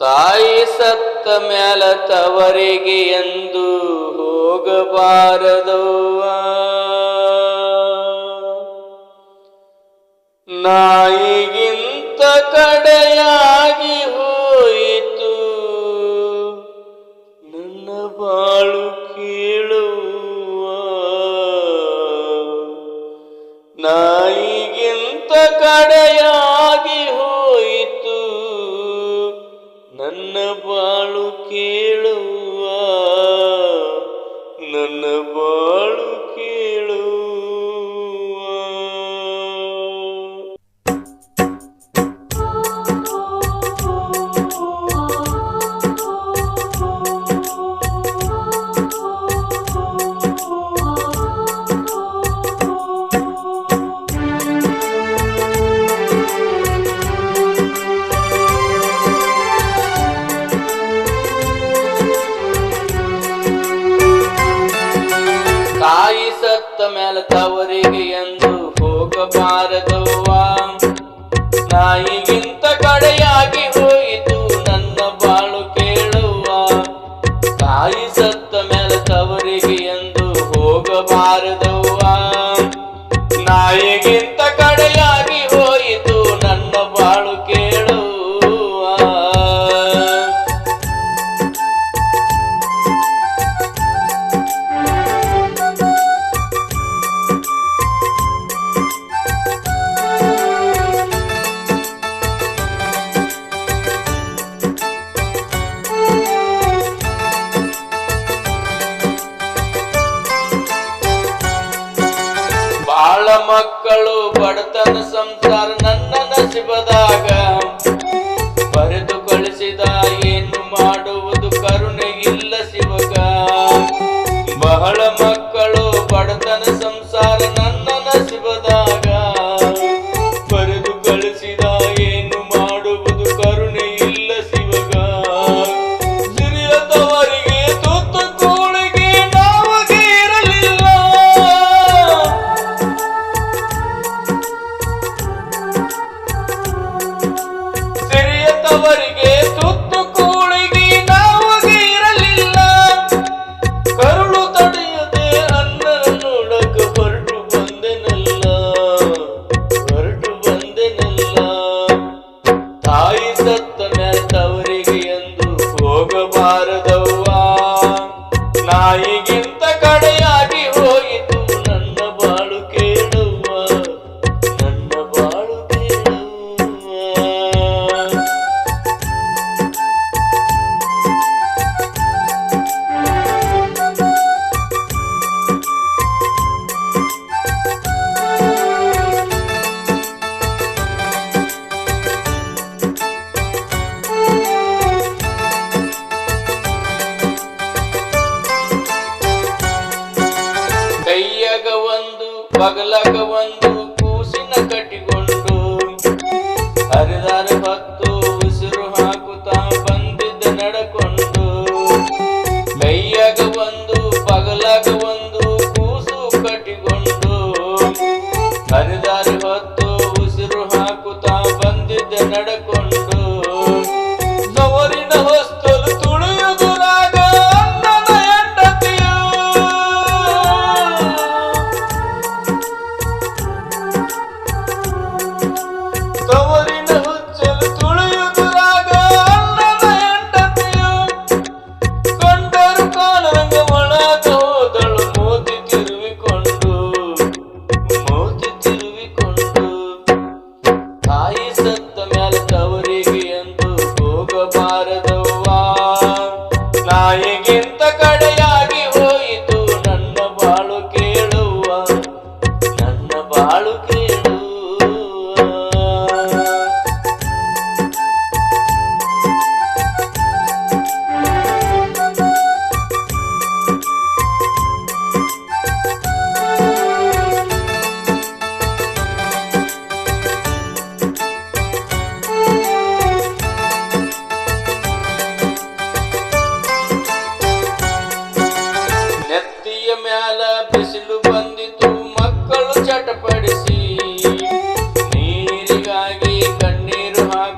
ತಾಯಿ ಸತ್ತ ಮ್ಯಾಲ ತವರಿಗೆ ಎಂದು ಹೋಗಬಾರದು ನಾಯಿಗಿಂತ ಕಡೆಯ ಕಲತವರಿಗೆ ಎಂದು ಹೋಗಬಾರದವ್ವ. ನಾಯಿಗಿಂತ ಕಡೆಯಾಗಿ ಹೋಯಿತು ನನ್ನ ಬಾಳು ಕೇಳುವ. ತಾಯಿ ಸತ್ತ ಮೇಲೆ ತವರಿಗೆ ಎಂದು ಹೋಗಬಾರದವ್ವ. ನಾಯಿಗಿಂತ ಬಾಳ ಮಕ್ಕಳು ಬಡತನ ಸಂಸಾರ ನನ್ನ ನಸಿಬದಾಗ. ಬರೆದು ಕಳಿಸಿದ ಏನು ಮಾಡುವುದು ಕರುಣೆ ಇಲ್ಲ ಶಿವಗ. ಬಹಳ ಮಕ್ಕಳು ಬಡತನ ಸಂಸಾರ Maluquinho. Hare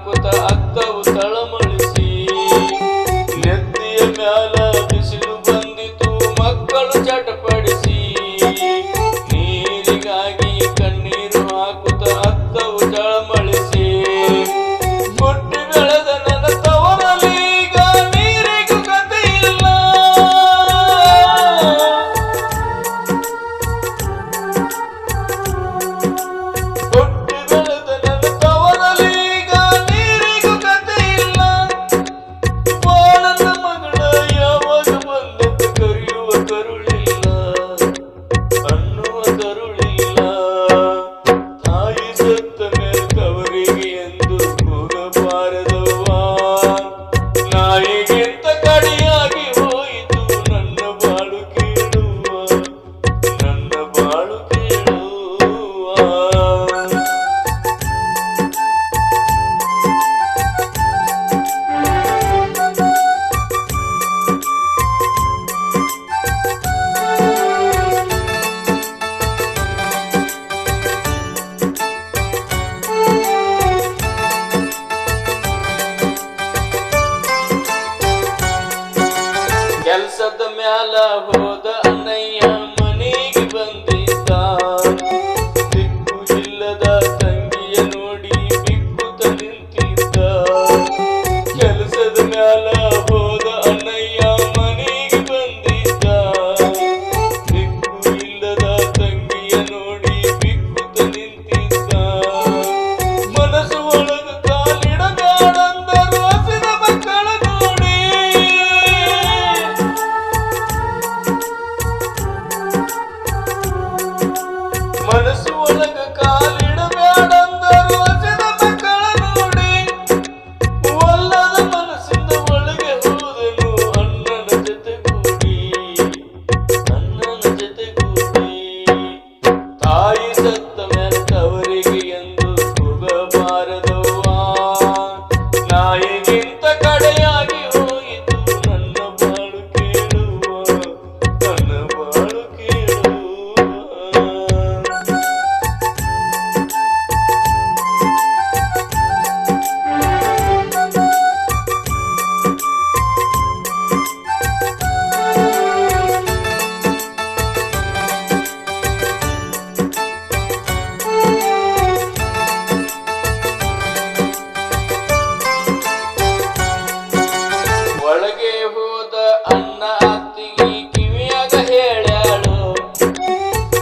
ಒಳಗೆ ಹೋದ ಅನ್ನ ಅತ್ತಿಗೆ ಕಿವಿಯಾಗ ಹೇಳ್ಯಾಳು.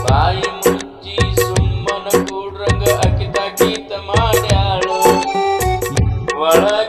ಬಾಯಿ ಮುಚ್ಚಿ ಸುಮ್ಮನ ಕೂಡ್ರಂಗ ಅಕ್ಕಿ ಗೀತ ಮಾಡ್ಯಾಳು. ಒಳಗೆ